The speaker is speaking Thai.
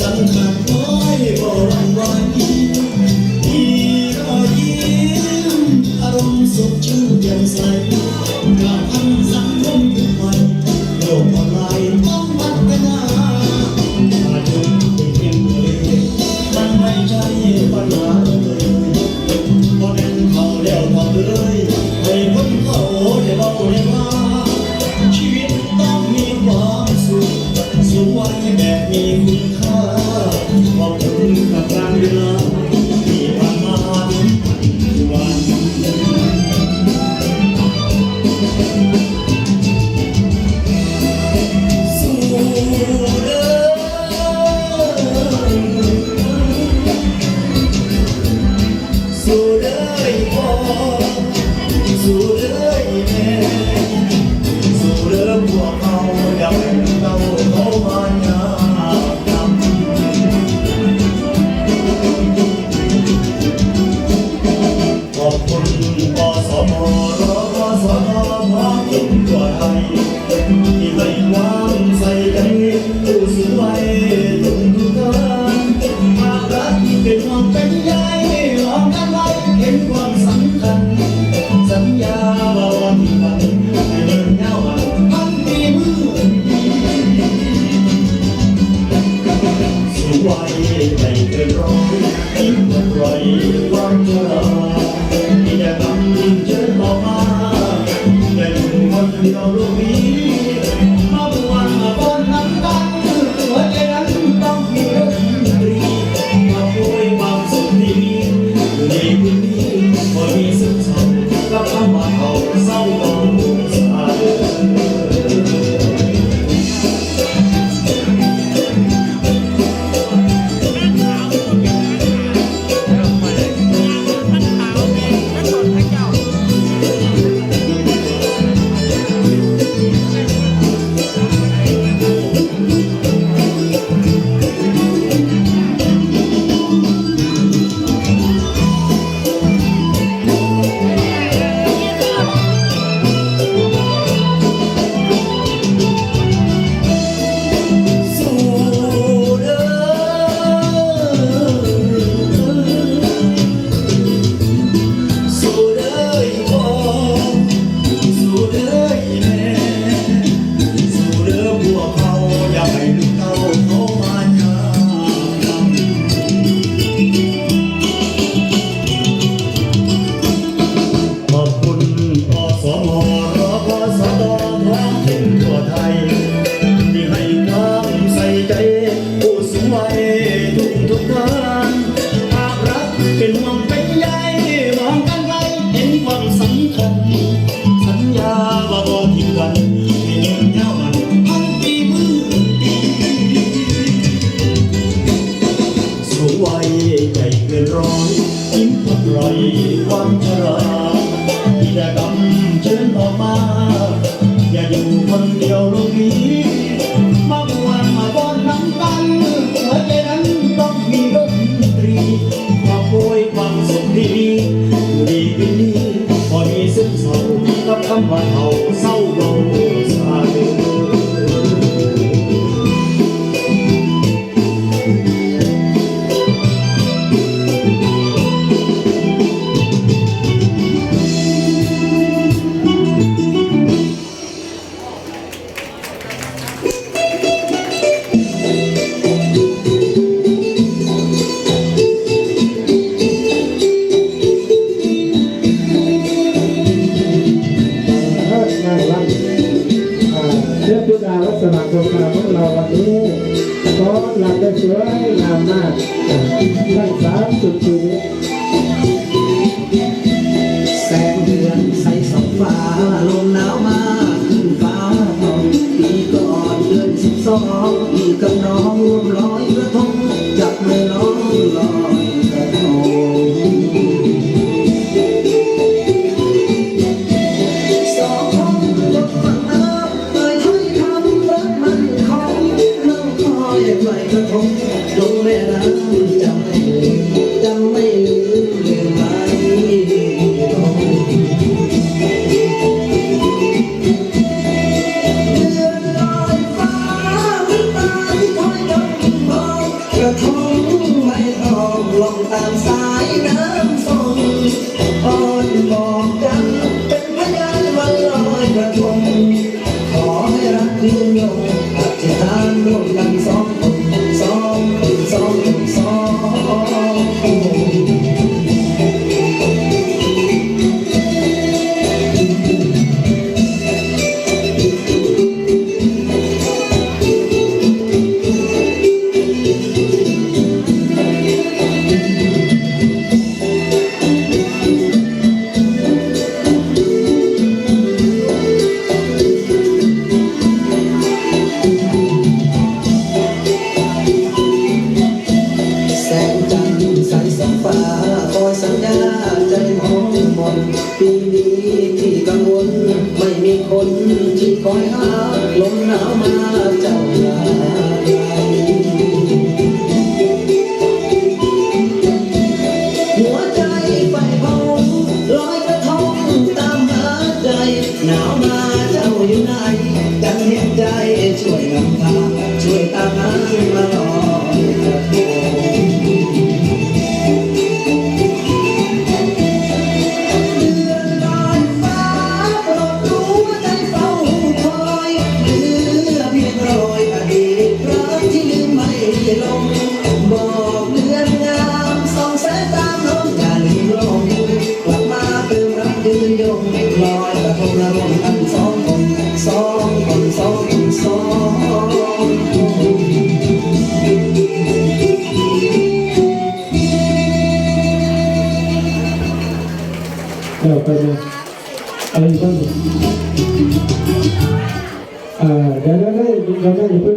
สำคัญน้อยบ่วันวันรอยยิ้มอารมณ์สดชื่นแจ่มใส มีคุณค่าขอบคุณกับกาเวลาที่ผ่านมาวันสู้เดินสู้ได้พอ ไม่เคยร้องเพลงปล่อยวางเรา รอยยิ้มปล่อยความชรากิจกรรมเชิญออกมา อย่าอยู่คนเดียวลกนี้ ลาดโคงการของเราวันนี้ก็อยากจะสวยงามมากทั้งสามจุดชีวิตแสงเดือนใสสองฟ้าลมหนาวมาขึ้นฟ้าหอมปีก่อนเดือนสิบสองพี่กับน้องร่วม ไม่ออกลงตามสายน้ำส่งอ่อนบอกกันเป็นพยานวันลอยกระทงขอให้รักยืนยงอธิษฐานร่วมกันสองคนสอง ไม่มีคนที่คอยหาลมหนาวมาเจ้าลาหัวใจไปเผาลอยกระทงตามหาใจหนาวมา katanya Ayo, Ayo, Ayo, Ayo, Ayo,